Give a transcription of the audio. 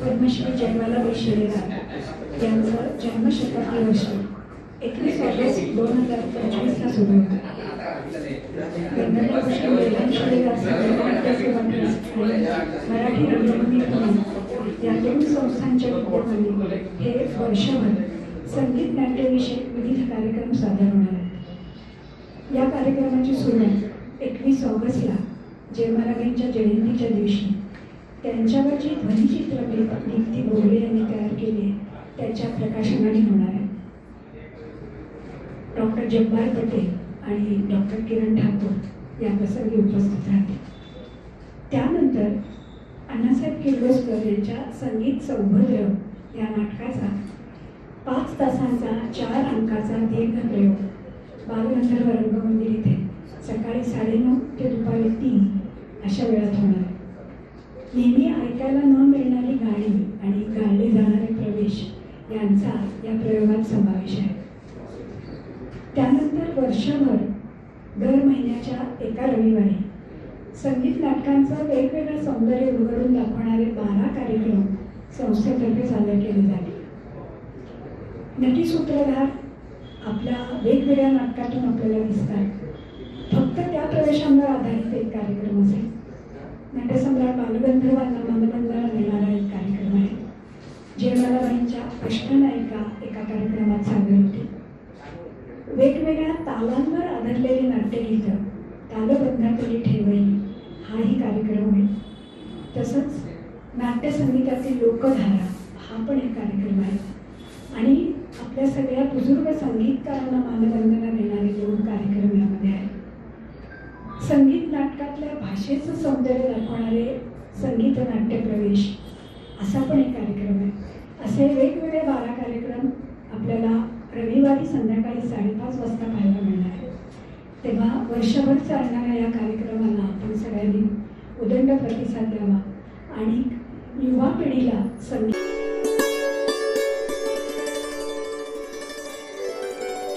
पद्मश्री जन्माला वैश्वरीराव यांचं जन्मशताब्दी वर्ष. एकवीस ऑगस्ट दोन हजार पंचवीसला सुरू होतं गंधर्व मराठी रंगभूमी या दोन संस्थांच्या विद्यमाने हे वर्षभर संगीत नाट्यविषयक विविध कार्यक्रम सादर होणार आहेत. या कार्यक्रमाची सुरुवात एकवीस ऑगस्टला जयमाराबाईंच्या जयंतीच्या दिवशी त्यांच्यावर जी ध्वनिचित्रफित दीप्ती बोर्डे यांनी तयार केली आहे त्याच्या प्रकाशनाने होणार आहे. डॉक्टर जब्बार पटेल आणि डॉक्टर किरण ठाकूर या प्रसंगी उपस्थित राहते त्यानंतर अण्णासाहेब किर्लोस्कर यांच्या संगीत सौभद्र या नाटकाचा पाच तासांचा चार अंकाचा दीर्घ प्रयोग बालगंधर्व रंगमंदिर इथे सकाळी साडेनऊ ते दुपारी तीन अशा वेळात नेहमी ऐकायला न मिळणारी गाणी आणि गायले जाणारे प्रवेश यांचा या प्रयोगात समावेश आहे. त्यानंतर वर्षभर दर महिन्याच्या एका रविवारी संगीत नाटकांचं वेगवेगळं सौंदर्य उघडून दाखवणारे बारा कार्यक्रम संस्थेतर्फे सादर केले जाते. नटी सूत्रधार आपल्या वेगवेगळ्या नाटकातून आपल्याला दिसतात. फक्त त्या प्रवेशांवर आधारित एक बालगंधर्वांना देणारा एक कार्यक्रम आहे जयमालाबाईंच्या अष्टनायिका एका कार्यक्रमात सादर होते वेगवेगळ्या तालांवर आधारलेली नाट्यगीतं तालबंधातली ठेवई हाही कार्यक्रम आहे तसंच नाट्यसंगीतातील लोकधारा हा पण एक कार्यक्रम आहे आणि आपल्या सगळ्या बुजुर्ग संगीतकारांना मानवंदना देणारे दोन कार्यक्रम यामध्ये आहेत संगीत नाटकातल्या भाषेचं सौंदर्य दाखवणारे संगीत नाट्य प्रवेश असा पण एक कार्यक्रम आहे. असे वेगवेगळे बारा कार्यक्रम आपल्याला रविवारी संध्याकाळी साडेपाच वाजता पाहायला मिळणार आहे तेव्हा वर्षभर चालणाऱ्या या कार्यक्रमाला आपण सगळ्यांनी उदंड प्रतिसाद द्यावा आणि युवा पिढीला संगीत